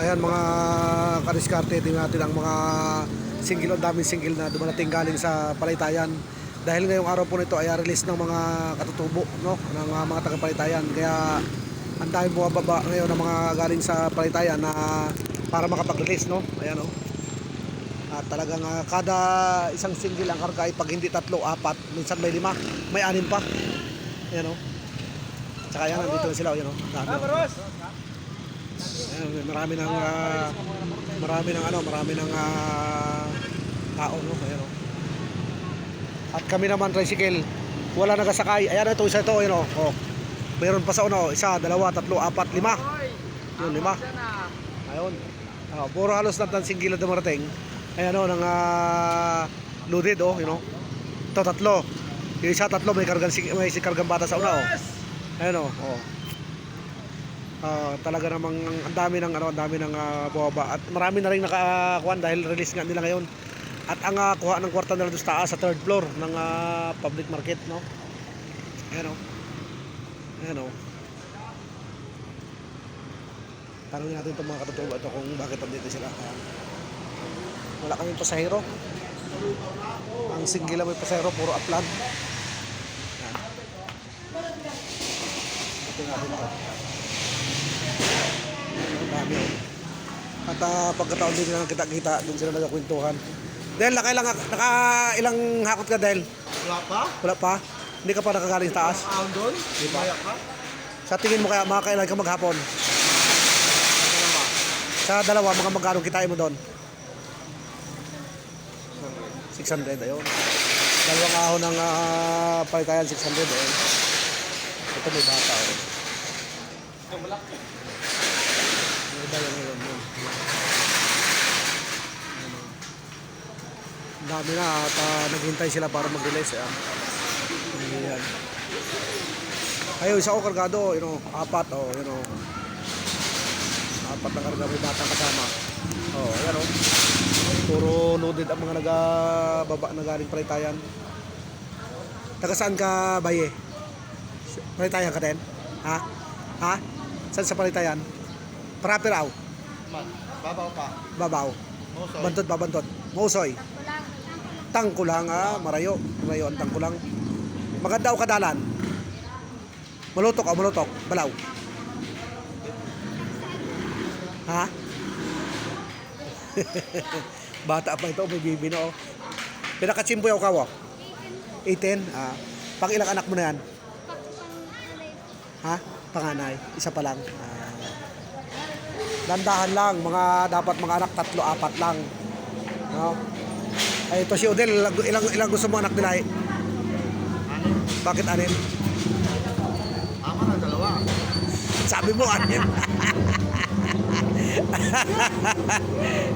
Ayan mga kadiskarte, tingnan natin ang mga single, ang daming single na dumarating galing sa Palaytayan. Dahil ngayong araw po nito ay ah, release ng mga katutubo no, ng ah, mga taga Palaytayan. Kaya ang dami bumababa ngayon ng mga galing sa Palaytayan na para makapag-release. No? Ayan, no? At talagang ah, kada isang single ang karga ay pag hindi tatlo, apat, minsan may lima, may anim pa. Ayan o. Tsaka yan, nandito na sila. Ayan o. Dami, oh. Ayan, marami ng ah, marami ng ano, marami ng ah, tao no. Ayan o. At kami naman tricycle, wala nagasakay. Ayan ito, isa ito, ayan o. Oh. Meron pa sa uno, isa, dalawa, tatlo, apat, lima. Yun, lima. Ayun. Oh, puro halos na ng singgila dumarating. Ayan o, nang ah, loaded oh, you know. Ito tatlo. Yung isa tatlo may kargang may kargang bata sa una oh. Ayan oh. oh. Ah, talaga namang ang dami ng ano, ang dami ng ah, bumaba at marami na rin nakakuan dahil release nga nila ngayon. At ang ah, kuha ng kwarta nila doon sa taas sa third floor ng ah, public market, no? Ayan oh. Ayan oh. Tanungin natin itong mga katutubo ito kung bakit nandito sila. Ayan. Wala kaming pasahero. Ang single lang may pasahero, puro upland. Yan. Ito natin ito. Dami oh. At uh, pagkataon din nila kita-kita, doon sila nagkakwentuhan. Dahil nakailang, naka ilang hakot ka dahil? Wala pa? Wala pa? Hindi ka pa nakagaling taas? Ang doon? Di ba? Kaya ka? Sa tingin mo kaya makakailan ka maghapon? Sa dalawa, mga magkano kitain mo doon? 600, ayun. Dalawang ahon ng uh, palitayan, 600, ayun. Ito may bata, ayun. May iba yung ngayon, yun. Ayun, oh. Ang dami na at ah, naghintay sila para mag-release. Ayan. Ayan. Ayaw, isa ko kargado, you know, apat, oh, you know. Apat na karga, may batang kasama. Oh, ayan oh. Puro loaded ang mga nagababa na galing Paritayan. Taga saan ka, Baye? Paritayan ka din? Ha? Ha? Saan sa Paritayan? Parapiraw, Man, babaw pa. Babaw, Mosoy. Bantot, Babantot, Mosoy, Tangkulang, ah, Marayo, Marayo ang Tangkulang. Maganda o kadalan? Malutok o malutok? Balaw? Ha? Bata pa ito, may bibi na oh. Pinakachimboy ako kawo? 18? Ah. Pang ilang anak mo na yan? Ha? Panganay? Isa pa lang? Ah. Dandahan lang, mga dapat mga anak tatlo, apat lang. No? Ay, ito si Odel, ilang, ilang, gusto mo anak nila eh? Bakit anin? Ama na dalawa. Sabi mo anin.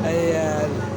Ayan.